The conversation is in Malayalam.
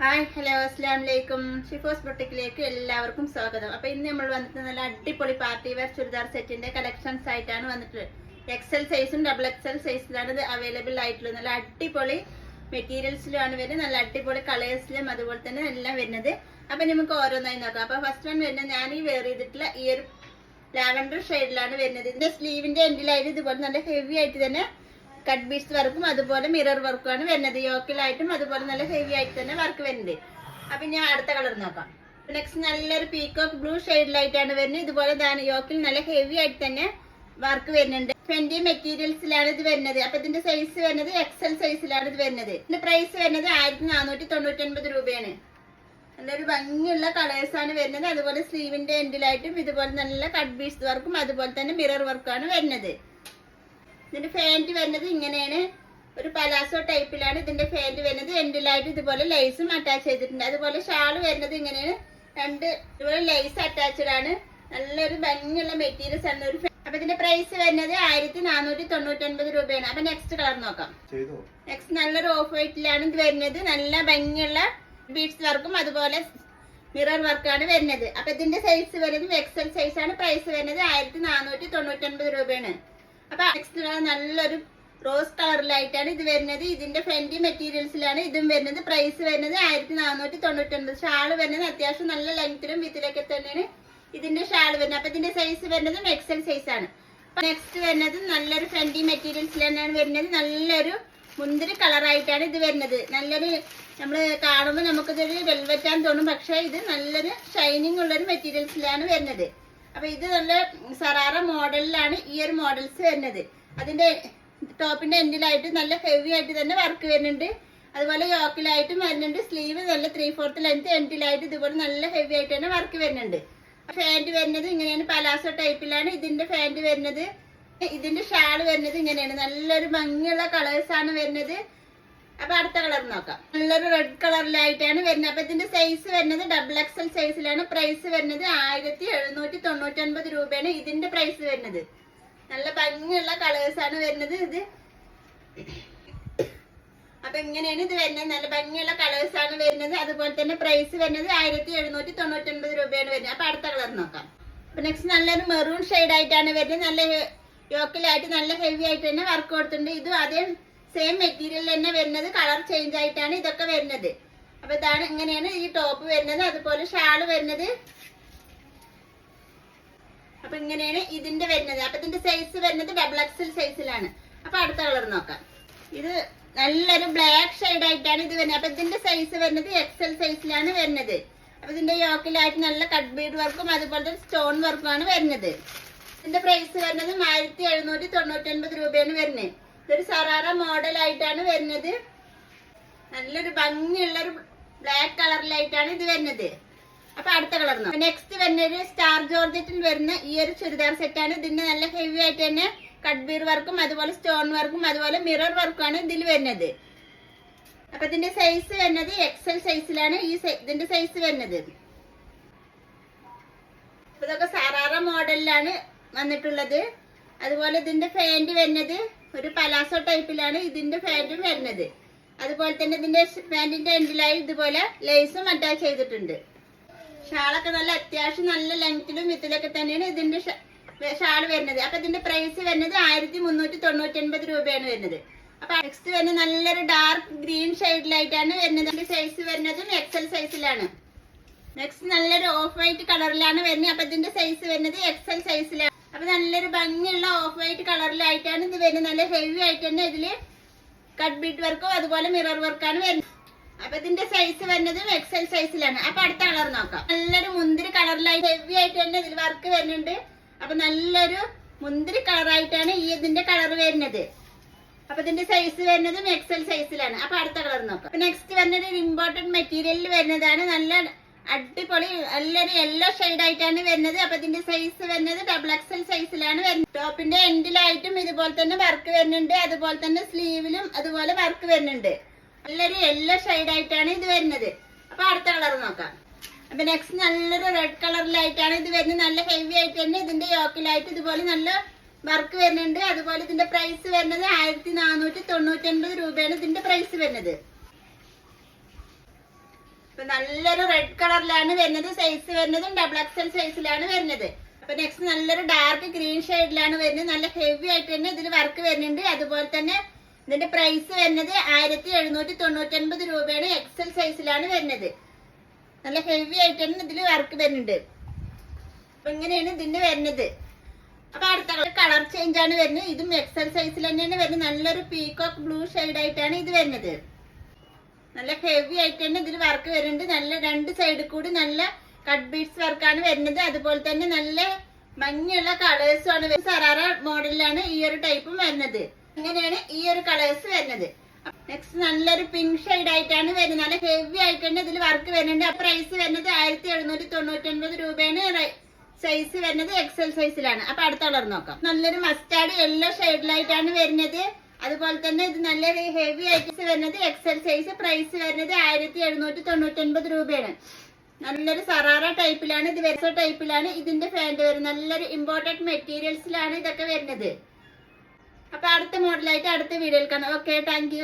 ഹായ് ഹലോ അസ്ലാം വലൈക്കും ഷിഫോസ് ബൊട്ടിക്കിലേക്ക് എല്ലാവർക്കും സ്വാഗതം. അപ്പൊ ഇന്ന് നമ്മൾ വന്നിട്ട് നല്ല അടിപൊളി പാർട്ടി വെയർ ചുരിദാർ സെറ്റിന്റെ കളക്ഷൻസ് ആയിട്ടാണ് വന്നിട്ടുള്ളത്. എക്സൽ സൈസും ഡബിൾ എക്സൽ സൈസിലാണ് ഇത് അവൈലബിൾ ആയിട്ടുള്ളത്. നല്ല അടിപൊളി മെറ്റീരിയൽസിലുമാണ് വരുന്നത്. നല്ല അടിപൊളി കളേഴ്സിലും അതുപോലെ തന്നെ എല്ലാം വരുന്നത്. അപ്പൊ നമുക്ക് ഓരോന്നായി നോക്കാം. അപ്പൊ ഫസ്റ്റ് വൺ വരുന്നത് ഞാൻ ഈ വെയർ ചെയ്തിട്ടുള്ള ഈ ഒരു ലാവൻഡർ ഷെയ്ഡിലാണ് വരുന്നത്. ഇതിന്റെ സ്ലീവിന്റെ എൻഡിലായിട്ട് ഇതുപോലെ നല്ല ഹെവി ആയിട്ട് തന്നെ കട്ട് ബീഡ്സ് വർക്കും അതുപോലെ മിറർ വർക്കും ആണ് വരുന്നത്. യോക്കിലായിട്ടും അതുപോലെ നല്ല ഹെവി ആയിട്ട് തന്നെ വർക്ക് വരുന്നത് അപ്പൊ ഞാൻ അടുത്ത കളർ നോക്കാം. നെക്സ്റ്റ് നല്ലൊരു പീക്കോക്ക് ബ്ലൂ ഷെയ്ഡിലായിട്ടാണ് വരുന്നത്. ഇതുപോലെ യോക്കിൽ നല്ല ഹെവി ആയിട്ട് തന്നെ വർക്ക് വരുന്നുണ്ട്. ട്വന്റി മെറ്റീരിയൽസിലാണ് ഇത് വരുന്നത്. അപ്പൊ ഇതിന്റെ സൈസ് വരുന്നത് എക്സൽ സൈസിലാണ് ഇത് വരുന്നത്. ഇതിന്റെ പ്രൈസ് വരുന്നത് ആയിരത്തി നാനൂറ്റി തൊണ്ണൂറ്റി ഒൻപത് രൂപയാണ്. നല്ലൊരു ഭംഗിയുള്ള കളേഴ്സ് ആണ് വരുന്നത്. അതുപോലെ സ്ലീവിന്റെ എൻഡിലായിട്ടും ഇതുപോലെ നല്ല കട്ട് ബീഡ്സ് വർക്കും അതുപോലെ തന്നെ മിറർ വർക്കാണ് വരുന്നത്. ഇതിന്റെ ഫാന്റ് വരുന്നത് ഇങ്ങനെയാണ്. ഒരു പലാസോ ടൈപ്പിലാണ് ഇതിന്റെ ഫാന്റ് വരുന്നത്. എൻഡിലായിട്ട് ഇതുപോലെ ലൈസും അറ്റാച്ച് ചെയ്തിട്ടുണ്ട്. അതുപോലെ ഷാൾ വരുന്നത് ഇങ്ങനെയാണ്. രണ്ട് ഇതുപോലെ ലൈസ് അറ്റാച്ച്ഡ് ആണ്. നല്ലൊരു ഭംഗിയുള്ള മെറ്റീരിയൽസ് ആണ്. ഒരു അപ്പൊ ഇതിന്റെ പ്രൈസ് വരുന്നത് ആയിരത്തി നാനൂറ്റി തൊണ്ണൂറ്റി ഒൻപത് രൂപയാണ്. അപ്പൊ നെക്സ്റ്റ് കളർ നോക്കാം. നെക്സ്റ്റ് നല്ലൊരു ഓഫ് വൈറ്റിലാണ് ഇത് വരുന്നത്. നല്ല ഭംഗിയുള്ള ബീഡ്സ് വർക്കും അതുപോലെ മിറർ വർക്കാണ് വരുന്നത്. അപ്പൊ ഇതിന്റെ സൈസ് വരുന്നത് എക്സൽ സൈസ് ആണ്. പ്രൈസ് വരുന്നത് ആയിരത്തി നാനൂറ്റി തൊണ്ണൂറ്റി ഒൻപത് രൂപയാണ്. അപ്പൊ നെക്സ്റ്റ് നല്ലൊരു റോസ് കളറിലായിട്ടാണ് ഇത് വരുന്നത്. ഇതിന്റെ ഫ്രണ്ടി മെറ്റീരിയൽസിലാണ് ഇതും വരുന്നത്. പ്രൈസ് വരുന്നത് ആയിരത്തി നാനൂറ്റി തൊണ്ണൂറ്റി ഒൻപത് ഷാൾ വരുന്നത് അത്യാവശ്യം നല്ല ലെങ്ത്തിലും വിത്തിലൊക്കെ തന്നെയാണ് ഇതിന്റെ ഷാൾ വരുന്നത്. അപ്പൊ ഇതിന്റെ സൈസ് വരുന്നത് എക്സൽ സൈസ് ആണ്. നെക്സ്റ്റ് വരുന്നത് നല്ലൊരു ഫ്രണ്ടി മെറ്റീരിയൽസിൽ തന്നെയാണ് വരുന്നത്. നല്ലൊരു മുന്തിരി കളറായിട്ടാണ് ഇത് വരുന്നത്. നല്ലൊരു നമ്മൾ കാണുമ്പോൾ നമുക്കിതൊരു വെൽവെറ്റാൻ തോന്നും. പക്ഷേ ഇത് നല്ലൊരു ഷൈനിങ് ഉള്ളൊരു മെറ്റീരിയൽസിലാണ് വരുന്നത്. അപ്പൊ ഇത് നല്ല സറാറ മോഡലിലാണ് ഈ ഒരു മോഡൽസ് വരുന്നത്. അതിന്റെ ടോപ്പിന്റെ എൻഡിലായിട്ട് നല്ല ഹെവി ആയിട്ട് തന്നെ വർക്ക് വരുന്നുണ്ട്. അതുപോലെ യോക്കിലായിട്ടും വരുന്നുണ്ട്. സ്ലീവ് നല്ല ത്രീ ഫോർത്ത് ലെങ്ത് എൻഡിലായിട്ട് ഇതുപോലെ നല്ല ഹെവി ആയിട്ട് തന്നെ വർക്ക് വരുന്നുണ്ട്. ഫാന്റ് വരുന്നത് ഇങ്ങനെയാണ്. പലാസോ ടൈപ്പിലാണ് ഇതിന്റെ ഫാന്റ് വരുന്നത്. ഇതിന്റെ ഷാൾ വരുന്നത് ഇങ്ങനെയാണ്. നല്ലൊരു ഭംഗിയുള്ള കളേഴ്സ് ആണ് വരുന്നത്. അപ്പൊ അടുത്ത കളർ നോക്കാം. നല്ലൊരു റെഡ് കളറിലായിട്ടാണ് വരുന്നത്. അപ്പൊ ഇതിന്റെ സൈസ് വരുന്നത് ഡബിൾ എക്സൽ സൈസിലാണ് പ്രൈസ് വരുന്നത് ആയിരത്തി എഴുന്നൂറ്റി തൊണ്ണൂറ്റി ഒൻപത് രൂപയാണ് ഇതിന്റെ പ്രൈസ് വരുന്നത്. നല്ല ഭംഗിയുള്ള കളേഴ്സ് ആണ് വരുന്നത് ഇത്. അപ്പൊ ഇങ്ങനെയാണ് ഇത് വരുന്നത്. നല്ല ഭംഗിയുള്ള കളേഴ്സ് ആണ് വരുന്നത്. അതുപോലെ തന്നെ പ്രൈസ് വരുന്നത് ആയിരത്തി എഴുന്നൂറ്റി തൊണ്ണൂറ്റി ഒൻപത് രൂപയാണ് വരുന്നത്. അപ്പൊ അടുത്ത കളർ നോക്കാം. അപ്പൊ നെക്സ്റ്റ് നല്ലൊരു മെറൂൺ ഷെയ്ഡ് ആയിട്ടാണ് വരുന്നത്. നല്ല യോക്കിലായിട്ട് നല്ല ഹെവി ആയിട്ട് തന്നെ വർക്ക് കൊടുത്തിട്ടുണ്ട്. ഇതും അതേ സെയിം മെറ്റീരിയൽ തന്നെ വരുന്നത് കളർ ചേഞ്ച് ആയിട്ടാണ് ഇതൊക്കെ വരുന്നത്. അപ്പൊ ഇതാണ് ഇങ്ങനെയാണ് ഈ ടോപ്പ് വരുന്നത് അതുപോലെ ഷാൾ വരുന്നത്. അപ്പൊ ഇങ്ങനെയാണ് ഇതിന്റെ വരുന്നത്. അപ്പൊ ഇതിന്റെ സൈസ് വരുന്നത് ഡബിൾ എക്സൽ സൈസിലാണ് അപ്പൊ അടുത്ത കളർ നോക്കാം. ഇത് നല്ലൊരു ബ്ലാക്ക് ഷെയ്ഡ് ആയിട്ടാണ് ഇത് വരുന്നത്. അപ്പൊ ഇതിന്റെ സൈസ് വരുന്നത് എക്സൽ സൈസിലാണ് വരുന്നത്. അപ്പൊ ഇതിന്റെ യോക്കിലായിട്ട് നല്ല കട്ട് ബീഡ് വർക്കും അതുപോലെ സ്റ്റോൺ വർക്കും ആണ് വരുന്നത്. ഇതിന്റെ പ്രൈസ് വരുന്നത് ആയിരത്തി എഴുന്നൂറ്റി തൊണ്ണൂറ്റി ഒൻപത് രൂപയാണ് വരുന്നത്. ഇതൊരു സറാറ മോഡൽ ആയിട്ടാണ് വരുന്നത്. നല്ലൊരു ഭംഗിയുള്ള ഒരു ബ്ലാക്ക് കളറിലായിട്ടാണ് ഇത് വരുന്നത്. അപ്പൊ അടുത്ത കളർ നെക്സ്റ്റ് വരുന്ന ഒരു സ്റ്റാർ ജോർജറ്റിൽ വരുന്ന ഈ ഒരു ചുരിദാർ സെറ്റാണ് ഇതിന്റെ നല്ല ഹെവി ആയിട്ട് തന്നെ കട്ട് ബീർ വർക്കും അതുപോലെ സ്റ്റോൺ വർക്കും അതുപോലെ മിറർ വർക്കുമാണ് ഇതിൽ വരുന്നത്. അപ്പൊ ഇതിന്റെ സൈസ് വരുന്നത് എക്സൽ സൈസിലാണ് ഈ ഇതിന്റെ സൈസ് വരുന്നത്. ഇതൊക്കെ സറാറ മോഡലിലാണ് വന്നിട്ടുള്ളത്. അതുപോലെ ഇതിന്റെ ഫാന്റ് വരുന്നത് ഒരു പലാസോ ടൈപ്പിലാണ് ഇതിന്റെ പാന്റും വരുന്നത്. അതുപോലെ തന്നെ ഇതിന്റെ പാന്റിന്റെ എൻഡിലായി ഇതുപോലെ ലേസും അറ്റാച്ച് ചെയ്തിട്ടുണ്ട്. ഷാളൊക്കെ നല്ല അത്യാവശ്യം നല്ല ലെങ്ത്തിലും വിത്തിലൊക്കെ തന്നെയാണ് ഇതിന്റെ ഷാൾ വരുന്നത്. അപ്പൊ ഇതിന്റെ പ്രൈസ് വരുന്നത് ആയിരത്തി മുന്നൂറ്റി തൊണ്ണൂറ്റി ഒൻപത് രൂപയാണ് വരുന്നത്. അപ്പൊ നെക്സ്റ്റ് വരുന്നത് നല്ലൊരു ഡാർക്ക് ഗ്രീൻ ഷെയ്ഡിലായിട്ടാണ് വരുന്നത്. അതിന്റെ സൈസ് വരുന്നതും എക്സൽ സൈസിലാണ് നെക്സ്റ്റ് നല്ലൊരു ഓഫ് വൈറ്റ് കളറിലാണ് വരുന്നത്. അപ്പൊ ഇതിന്റെ സൈസ് വരുന്നത് എക്സൽ സൈസിലാണ് അപ്പൊ നല്ലൊരു ഭംഗിയുള്ള ഓഫ് വൈറ്റ് കളറിലായിട്ടാണ് ഇത് വരുന്നത്. നല്ല ഹെവി ആയിട്ട് തന്നെ ഇതിൽ കട്ട് ബീറ്റ് വർക്കും അതുപോലെ മിറർ വർക്കാണ് വരുന്നത്. അപ്പൊ ഇതിന്റെ സൈസ് വരുന്നത് എക്സൽ സൈസിലാണ് അപ്പൊ അടുത്ത കളർ നോക്കാം. നല്ലൊരു മുന്തിരി കളറിലായി ഹെവി ആയിട്ട് തന്നെ ഇതിൽ വർക്ക് വരുന്നുണ്ട്. അപ്പൊ നല്ലൊരു മുന്തിരി കളറായിട്ടാണ് ഈ ഇതിന്റെ കളർ വരുന്നത്. അപ്പൊ ഇതിന്റെ സൈസ് വരുന്നതും എക്സൽ സൈസിലാണ് അപ്പൊ അടുത്ത കളർ നോക്കാം. നെക്സ്റ്റ് വരുന്നത് ഒരു ഇമ്പോർട്ടന്റ് മെറ്റീരിയലിൽ വരുന്നതാണ് നല്ല അടിപൊളി. നല്ലൊരു എല്ലാ ഷെയ്ഡ് ആയിട്ടാണ് വരുന്നത്. അപ്പൊ ഇതിന്റെ സൈസ് വരുന്നത് ഡബിൾ എക്സൽ സൈസിലാണ് വരുന്നത്. ടോപ്പിന്റെ എൻഡിലായിട്ടും ഇതുപോലെ തന്നെ വർക്ക് വരുന്നുണ്ട്. അതുപോലെ തന്നെ സ്ലീവിലും അതുപോലെ വർക്ക് വരുന്നുണ്ട്. എല്ലാരും എല്ലാ ഷെയ്ഡ് ആയിട്ടാണ് ഇത് വരുന്നത്. അപ്പൊ അടുത്ത കളർ നോക്കാം. അപ്പൊ നെക്സ്റ്റ് നല്ലൊരു റെഡ് കളറിലായിട്ടാണ് ഇത് വരുന്നത്. നല്ല ഹെവി ആയിട്ട് തന്നെ ഇതിന്റെ യോക്കിലായിട്ട് ഇതുപോലെ നല്ല വർക്ക് വരുന്നുണ്ട്. അതുപോലെ ഇതിന്റെ പ്രൈസ് വരുന്നത് ആയിരത്തി നാനൂറ്റി തൊണ്ണൂറ്റി ഒൻപത് രൂപയാണ് ഇതിന്റെ പ്രൈസ് വരുന്നത്. നല്ലൊരു റെഡ് കളറിലാണ് വരുന്നത് സൈസ് വരുന്നതും ഡബിൾ എക്സൽ സൈസിലാണ് വരുന്നത്. അപ്പൊ നെക്സ്റ്റ് നല്ലൊരു ഡാർക്ക് ഗ്രീൻ ഷെയ്ഡിലാണ് വരുന്നത്. നല്ല ഹെവി ആയിട്ട് തന്നെ ഇതിൽ വർക്ക് വരുന്നുണ്ട്. അതുപോലെ തന്നെ ഇതിന്റെ പ്രൈസ് വരുന്നത് ആയിരത്തി എഴുന്നൂറ്റി തൊണ്ണൂറ്റി ഒൻപത് രൂപയാണ് എക്സൽ സൈസിലാണ് വരുന്നത്. നല്ല ഹെവി ആയിട്ട് തന്നെ ഇതിൽ വർക്ക് വരുന്നുണ്ട്. അപ്പൊ ഇങ്ങനെയാണ് ഇതിന്റെ വരുന്നത്. അപ്പൊ അടുത്ത കളർ ചേഞ്ച് ആണ് വരുന്നത്. ഇതും എക്സൽ സൈസിൽ തന്നെയാണ് വരുന്നത്. നല്ലൊരു പീകോക്ക് ബ്ലൂ ഷെയ്ഡ് ആയിട്ടാണ് ഇത് വരുന്നത്. നല്ല ഹെവി ആയിട്ട് തന്നെ ഇതിൽ വർക്ക് വരുന്നുണ്ട്. നല്ല രണ്ട് സൈഡിൽ കൂടി നല്ല കട്ട് ബീഡ്സ് വർക്കാണ് വരുന്നത്. അതുപോലെ തന്നെ നല്ല ഭംഗിയുള്ള കളേഴ്സും ആണ്. സറാറ മോഡലിലാണ് ഈ ഒരു ടൈപ്പും വരുന്നത്. ഇങ്ങനെയാണ് ഈ ഒരു കളേഴ്സ് വരുന്നത്. നെക്സ്റ്റ് നല്ലൊരു പിങ്ക് ഷെയ്ഡ് ആയിട്ടാണ് വരുന്നത്. നല്ല ഹെവി ആയിട്ട് തന്നെ ഇതിൽ വർക്ക് വരുന്നുണ്ട്. പ്രൈസ് വരുന്നത് ആയിരത്തി എഴുന്നൂറ്റി തൊണ്ണൂറ്റി ഒൻപത് രൂപയാണ് സൈസ് വരുന്നത് എക്സൽ സൈസിലാണ് അപ്പൊ അടുത്ത കളർ നോക്കാം. നല്ലൊരു മസ്റ്റാർഡ് യെല്ലോ ഷെയ്ഡിലായിട്ടാണ് വരുന്നത്. അതുപോലെ തന്നെ ഇത് നല്ല ഹെവി ഐറ്റംസ് വരുന്നത് എക്സൽ സൈസ് പ്രൈസ് വരുന്നത് ആയിരത്തി എഴുന്നൂറ്റി തൊണ്ണൂറ്റി ഒൻപത് രൂപയാണ്. നല്ലൊരു സറാറ ടൈപ്പിലാണ് ഇത് വെസ ടൈപ്പിലാണ് ഇതിന്റെ ഫാന്റ് വരുന്നത് നല്ലൊരു ഇമ്പോർട്ടന്റ് മെറ്റീരിയൽസിലാണ് ഇതൊക്കെ വരുന്നത്. അപ്പൊ അടുത്ത മോഡലായിട്ട് അടുത്ത വീഡിയോയിൽ കാണാം. Okay thank